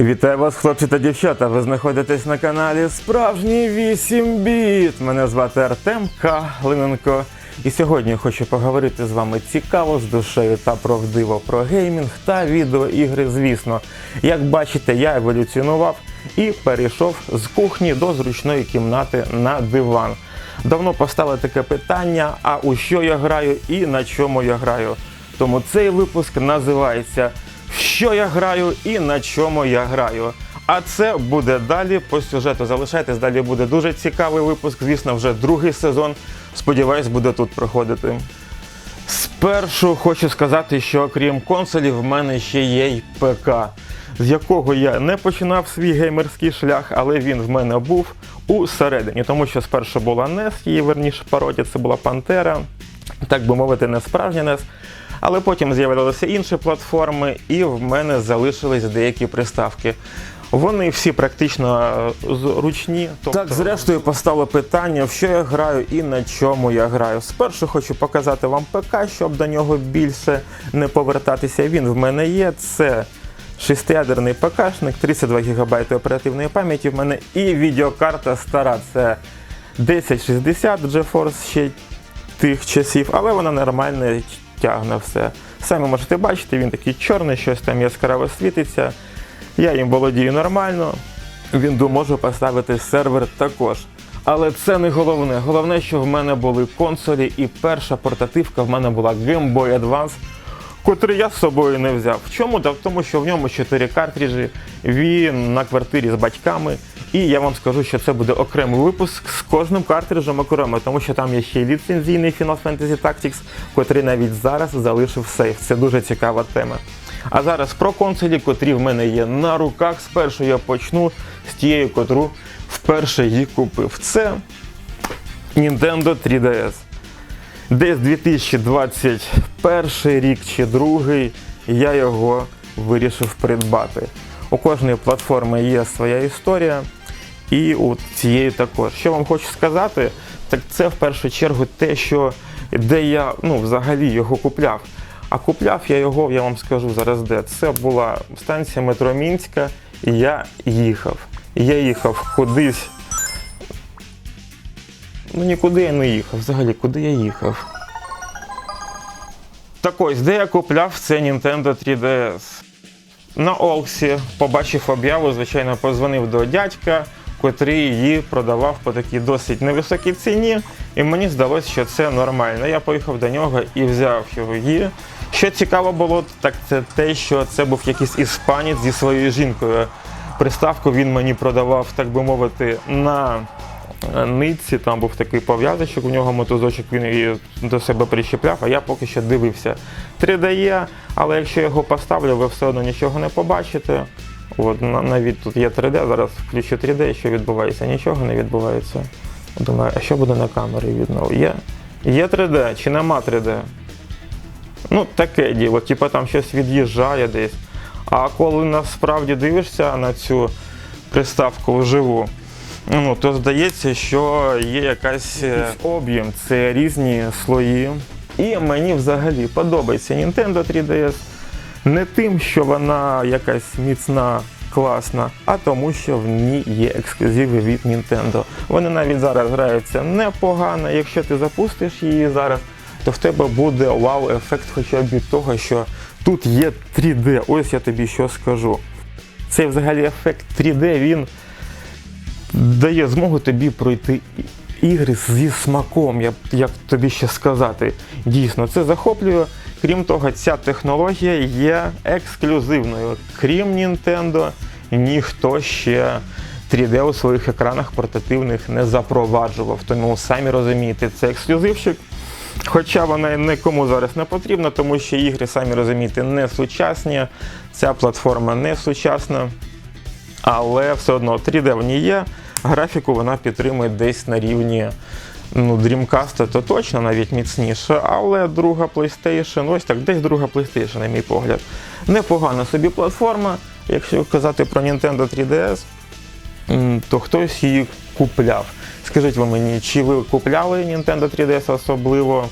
Вітаю вас, хлопці та дівчата. Ви знаходитесь на каналі Справжній 8 біт. Мене звати Артем Калиненко. І сьогодні хочу поговорити з вами цікаво, з душею та правдиво про геймінг та відеоігри, звісно. Як бачите, я еволюціонував і перейшов з кухні до зручної кімнати на диван. Давно поставили таке питання: а у що я граю і на чому я граю. Тому цей випуск називається що я граю і на чому я граю. А це буде далі по сюжету. Залишайтесь, далі буде дуже цікавий випуск. Звісно, вже другий сезон. Сподіваюсь, буде тут проходити. Спершу хочу сказати, що окрім консолів, в мене ще є й ПК, з якого я не починав свій геймерський шлях, але він в мене був усередині, тому що спершу була NES, її верніше пародія, це була Пантера, так би мовити, не справжня NES. Але потім з'явилися інші платформи, і в мене залишились деякі приставки. Вони всі практично е, зручні. Тобто... Так, зрештою, постало питання, в що я граю і на чому я граю. Спершу хочу показати вам ПК, щоб до нього більше не повертатися. Він в мене є. Це шестиядерний ПКшник, 32 ГБ оперативної пам'яті в мене і відеокарта стара. Це 1060 GeForce ще тих часів, але вона нормально тягне все. Самі можете бачити, він такий чорний, щось там яскраво світиться. Я їм володію нормально. Вінду можу поставити сервер також. Але це не головне. Головне, що в мене були консолі, і перша портативка в мене була Game Boy Advance, котрий я з собою не взяв. В Чому? Та в тому, що в ньому 4 картриджі, він на квартирі з батьками. І я вам скажу, що це буде окремий випуск з кожним картриджем окремо, тому що там є ще й ліцензійний Final Fantasy Tactics, котрий навіть зараз залишив сейф. Це дуже цікава тема. А зараз про консолі, котрі в мене є на руках. Спершу я почну з тією, котру вперше її купив. Це Nintendo 3DS. Десь 2021 рік чи другий я його вирішив придбати. У кожної платформи є своя історія, і у цієї також. Що вам хочу сказати, так це в першу чергу те, що де я ну, взагалі його купляв. А купляв я його, я вам скажу зараз де. Це була станція метро Мінська, і я їхав. Я їхав кудись. Ну нікуди я не їхав. Взагалі, куди я їхав? Так ось, де я купляв це Nintendo 3DS. На Олксі побачив об'яву, звичайно, позвонив до дядька, котрий її продавав по такій досить невисокій ціні, і мені здалося, що це нормально. Я поїхав до нього і взяв її. Що цікаво було, так це те, що це був якийсь іспанець зі своєю жінкою. Приставку він мені продавав, так би мовити, на нитці. Там був такий пов'язочок, у нього мотузочок він її до себе прищепляв, а я поки що дивився. 3D є, але якщо я його поставлю, ви все одно нічого не побачите. От навіть тут є 3D, зараз включу 3D, що відбувається? Нічого не відбувається. Думаю, а що буде на камері видно? Є, є 3D чи нема 3D? Ну, таке діло, типу там щось від'їжджає десь. А коли насправді дивишся на цю приставку вживу, ну, то здається, що є якась е, об'єм, це різні слої. І мені взагалі подобається Nintendo 3DS не тим, що вона якась міцна, класна, а тому, що в ній є ексклюзиви від Nintendo. Вони навіть зараз граються непогано. Якщо ти запустиш її зараз, то в тебе буде вау-ефект хоча б від того, що тут є 3D. Ось я тобі що скажу. Цей взагалі ефект 3D, він дає змогу тобі пройти ігри зі смаком, як тобі ще сказати. Дійсно, це захоплює. Крім того, ця технологія є ексклюзивною. Крім Nintendo, ніхто ще 3D у своїх екранах портативних не запроваджував. Тому самі розумієте, це ексклюзивчик. Хоча вона нікому зараз не потрібна, тому що ігри, самі розумієте, не сучасні. Ця платформа не сучасна але все одно 3D в ній є. Графіку вона підтримує десь на рівні ну, Dreamcast, то точно навіть міцніше, але друга PlayStation, ось так, десь друга PlayStation, на мій погляд. Непогана собі платформа. Якщо казати про Nintendo 3DS, то хтось її купляв. Скажіть ви мені, чи ви купляли Nintendo 3DS особливо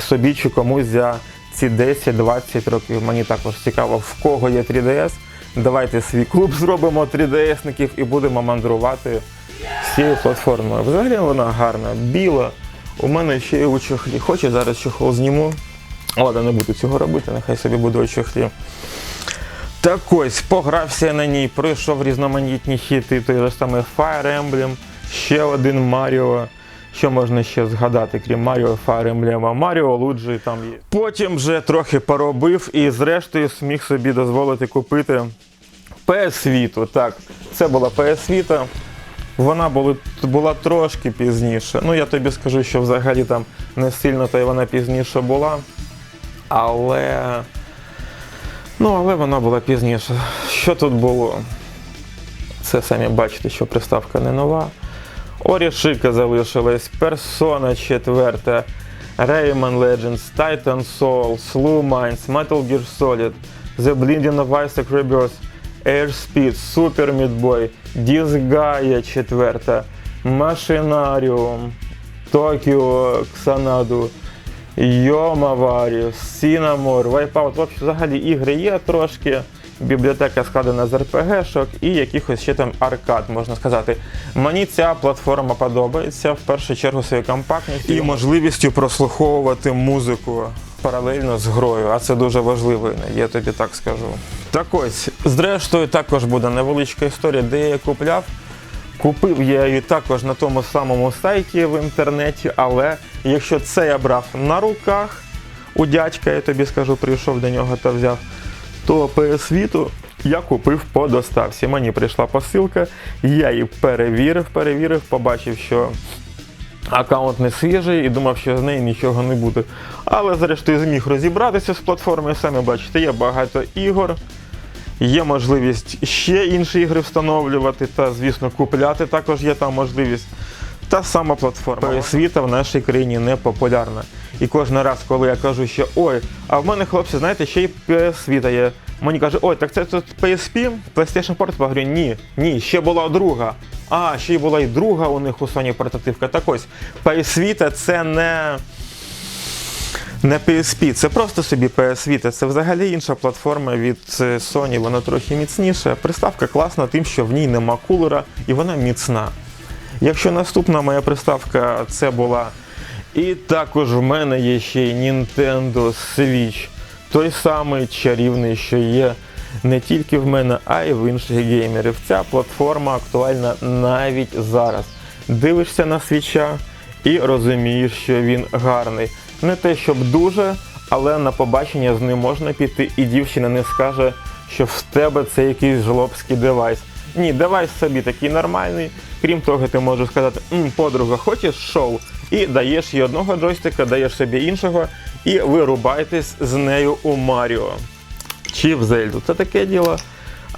собі чи комусь за ці 10-20 років? Мені також цікаво, в кого є 3DS. давайте свій клуб зробимо 3DS-ників і будемо мандрувати всією платформою. Взагалі вона гарна, біла. У мене ще й у чохлі. Хочу зараз чохол зніму. Ладно, не буду цього робити, нехай собі буде у чохлі. Так ось, погрався на ній, пройшов різноманітні хіти, той же самий Fire Emblem, ще один Маріо. Що можна ще згадати, крім Маріо Fire Emblem, Маріо Луджі там є. Потім вже трохи поробив і зрештою зміг собі дозволити купити PS Vita. Так, це була PS Vita. Вона була, була трошки пізніше. Ну, я тобі скажу, що взагалі там не сильно то й вона пізніше була. Але. Ну, але вона була пізніше. Що тут було? Це самі бачите, що приставка не нова. Орішика залишилась, Persona 4, Rayman Legends, Titan Soul, Slow Minds, Metal Gear Solid, The Blinding of Isaac Rebirth, Airspeed, Super Meat Boy, Disgaea 4, Machinarium, Tokyo Xanadu, Йомаварі, Сінамор, Wipeout. В общем, взагалі ігри є трошки. Бібліотека складена з РПГ-шок і якихось ще там аркад, можна сказати. Мені ця платформа подобається в першу чергу своєю компактністю і можливістю прослуховувати музику паралельно з грою, а це дуже важливо, я тобі так скажу. Так ось, зрештою, також буде невеличка історія, де я купляв. Купив я її також на тому самому сайті в інтернеті, але якщо це я брав на руках у дядька, я тобі скажу, прийшов до нього та взяв, то Vita я купив по доставці. Мені прийшла посилка, я її перевірив, перевірив, побачив, що аккаунт не свіжий і думав, що з неї нічого не буде. Але зрештою зміг розібратися з платформою. Самі бачите, є багато ігор. Є можливість ще інші ігри встановлювати та, звісно, купляти також є там можливість. Та сама платформа Vita в нашій країні не популярна. І кожен раз, коли я кажу, що ой, а в мене хлопці, знаєте, ще й PS Vita є. Мені кажуть, ой, так це тут PSP, PlayStation Portable. Я говорю, ні, ні, ще була друга. А, ще й була і друга у них у Sony портативка. Так ось, PS Vita це не. Не PSP, це просто собі PS Vita, це взагалі інша платформа від е, Sony, вона трохи міцніша. Приставка класна тим, що в ній нема кулера і вона міцна. Якщо наступна моя приставка це була. І також в мене є ще й Nintendo Switch, той самий чарівний, що є не тільки в мене, а й в інших геймерів. Ця платформа актуальна навіть зараз. Дивишся на свіча і розумієш, що він гарний. Не те, щоб дуже, але на побачення з ним можна піти, і дівчина не скаже, що в тебе це якийсь жлобський девайс. Ні, девайс собі такий нормальний. Крім того, ти можеш сказати, «М, подруга, хочеш шоу? І даєш їй одного джойстика, даєш собі іншого, і ви рубаєтесь з нею у Маріо чи в Зельду. Це таке діло.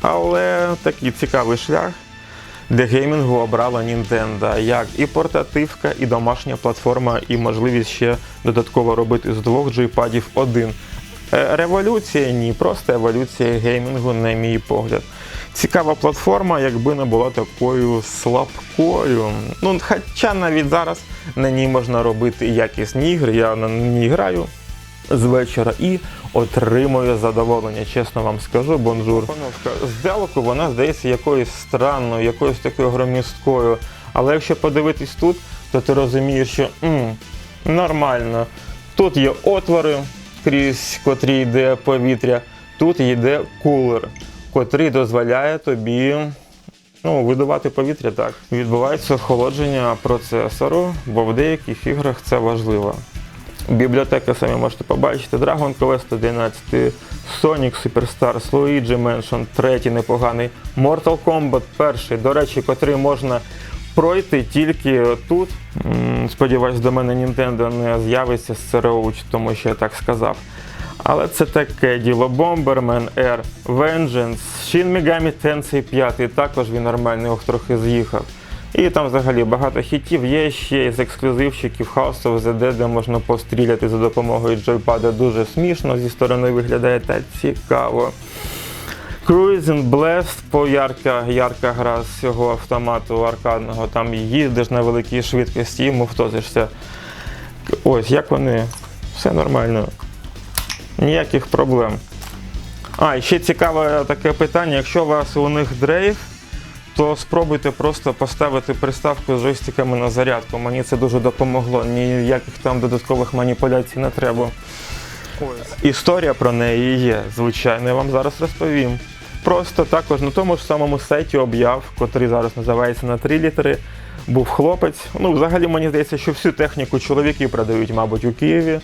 Але такий цікавий шлях для геймінгу обрала Nintendo, як і портативка, і домашня платформа, і можливість ще додатково робити з двох джойпадів один. Е, Революція ні, просто еволюція геймінгу, на мій погляд. Цікава платформа, якби не була такою слабкою. Ну, хоча навіть зараз на ній можна робити якісні ігри, я на ній граю з вечора і отримую задоволення, чесно вам скажу, бонжур. Здалеку вона здається якоюсь странною, якоюсь такою громісткою. Але якщо подивитись тут, то ти розумієш, що м, нормально. Тут є отвори, крізь котрі йде повітря, тут йде кулер, котрий дозволяє тобі ну, видувати повітря так. Відбувається охолодження процесору, бо в деяких іграх це важливо. Бібліотека самі можете побачити. Dragon Quest 11, Sonic Superstars, Luigi Mansion, третій непоганий, Mortal Kombat перший, до речі, котрий можна пройти тільки тут. Сподіваюсь, до мене Nintendo не з'явиться з ЦРУ, тому що я так сказав. Але це таке діло. Bomberman R, Vengeance, Shin Megami Tensei 5, також він нормальний, ох, трохи з'їхав. І там взагалі багато хітів. Є ще із ексклюзивчиків House of the Dead, де можна постріляти за допомогою джойпада. Дуже смішно, зі сторони виглядає та цікаво. Cruising Blast, по ярка, ярка гра з цього автомату аркадного, там їздиш на великій швидкості і мовтозишся. Ось, як вони, все нормально. Ніяких проблем. А, ще цікаве таке питання. Якщо у вас у них дрейф, то спробуйте просто поставити приставку з джойстиками на зарядку. Мені це дуже допомогло. Ніяких там додаткових маніпуляцій не треба. Історія про неї є, звичайно, я вам зараз розповім. Просто також на тому ж самому сайті об'яв, котрий зараз називається на 3 літери, був хлопець. Ну, взагалі мені здається, що всю техніку чоловіки продають, мабуть, у Києві.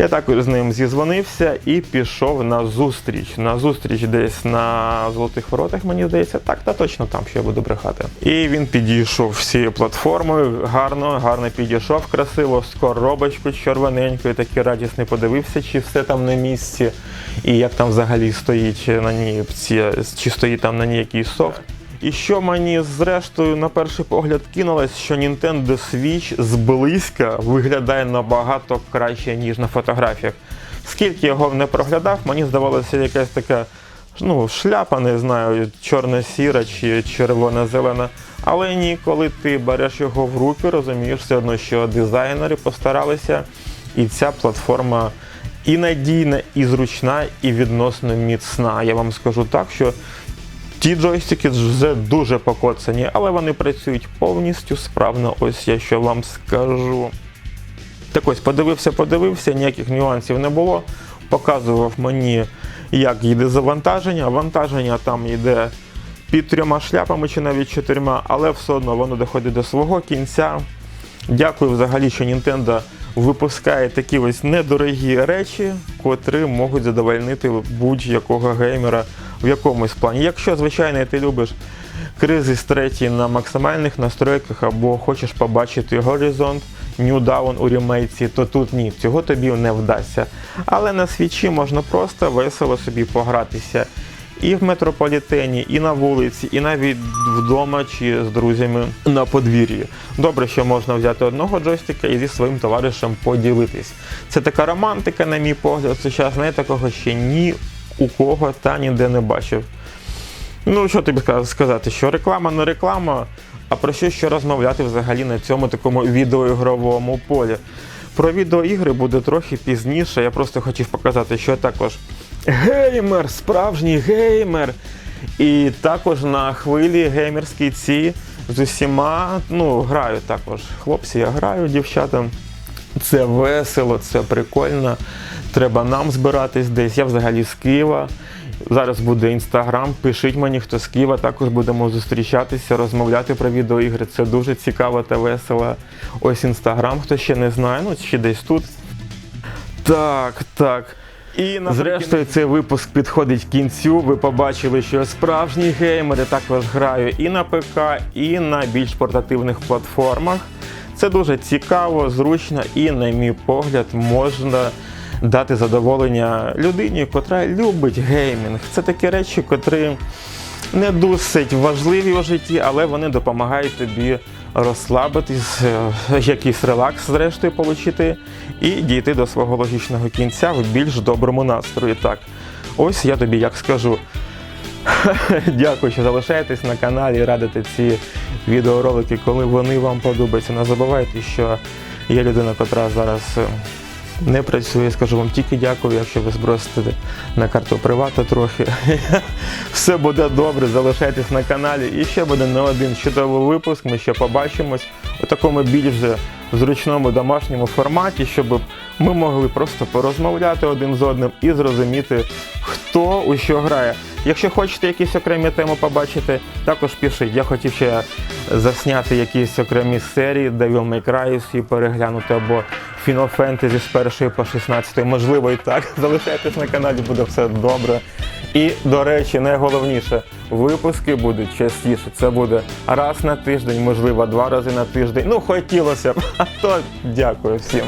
Я також з ним зізвонився і пішов на зустріч. На зустріч десь на Золотих Воротах, мені здається, так, та точно там, що я буду брехати. І він підійшов всією платформою, гарно, гарно підійшов, красиво, з коробочкою червоненькою, такий радісний подивився, чи все там на місці, і як там взагалі стоїть на ній чи стоїть там на ній якийсь софт. І що мені зрештою на перший погляд кинулось, що Nintendo Switch зблизька виглядає набагато краще, ніж на фотографіях. Скільки його не проглядав, мені здавалося якась така ну, шляпа, не знаю, чорно-сіра чи червоно-зелена. Але ні, коли ти береш його в руки, розумієш все одно, що дизайнери постаралися, і ця платформа і надійна, і зручна, і відносно міцна. Я вам скажу так, що Ті джойстики вже дуже покоцані, але вони працюють повністю справно. Ось я що вам скажу. Так ось подивився, подивився, ніяких нюансів не було. Показував мені, як йде завантаження. Вантаження там йде під трьома шляпами чи навіть чотирма, але все одно воно доходить до свого кінця. Дякую взагалі, що Nintendo випускає такі ось недорогі речі, котрі можуть задовольнити будь-якого геймера в якомусь плані. Якщо, звичайно, ти любиш кризис третій на максимальних настройках або хочеш побачити горизонт, New Dawn у ремейці, то тут ні, цього тобі не вдасться. Але на свічі можна просто весело собі погратися. І в метрополітені, і на вулиці, і навіть вдома чи з друзями на подвір'ї. Добре, що можна взяти одного джойстика і зі своїм товаришем поділитись. Це така романтика, на мій погляд, сучасна, я такого ще ні у кого та ніде не бачив. Ну, що тобі сказати, що реклама не реклама, а про що ще розмовляти взагалі на цьому такому відеоігровому полі. Про відеоігри буде трохи пізніше. Я просто хотів показати, що я також геймер, справжній геймер. І також на хвилі геймерській ці з усіма, ну, граю також. Хлопці, я граю дівчатам. Це весело, це прикольно. Треба нам збиратись десь. Я взагалі з Києва. Зараз буде інстаграм. Пишіть мені, хто з Києва. Також будемо зустрічатися, розмовляти про відеоігри. Це дуже цікаво та весело. Ось інстаграм, хто ще не знає, ну ще десь тут. Так, так. І зрештою цей випуск підходить кінцю. Ви побачили, що я справжній геймер я також граю і на ПК, і на більш портативних платформах. Це дуже цікаво, зручно і, на мій погляд, можна дати задоволення людині, котра любить геймінг. Це такі речі, котрі не досить важливі у житті, але вони допомагають тобі розслабитись, е, якийсь релакс, зрештою, отримати і дійти до свого логічного кінця в більш доброму настрої. Так, ось я тобі як скажу. Дякую, що залишаєтесь на каналі радите ці відеоролики, коли вони вам подобаються. Не забувайте, що є людина, котра зараз е, не працює. Скажу вам тільки дякую, якщо ви збросите на карту привата трохи. Все буде добре, залишайтесь на каналі. І ще буде не один чудовий випуск. Ми ще побачимось у такому більш зручному домашньому форматі, щоб ми могли просто порозмовляти один з одним і зрозуміти, хто у що грає. Якщо хочете якісь окремі теми побачити, також пишіть. Я хотів ще засняти якісь окремі серії Devil May Cry і переглянути або Final Fantasy з першої по 16, можливо і так. Залишайтесь на каналі, буде все добре. І, до речі, найголовніше, випуски будуть частіше. Це буде раз на тиждень, можливо, два рази на тиждень. Ну, хотілося б. А то дякую всім.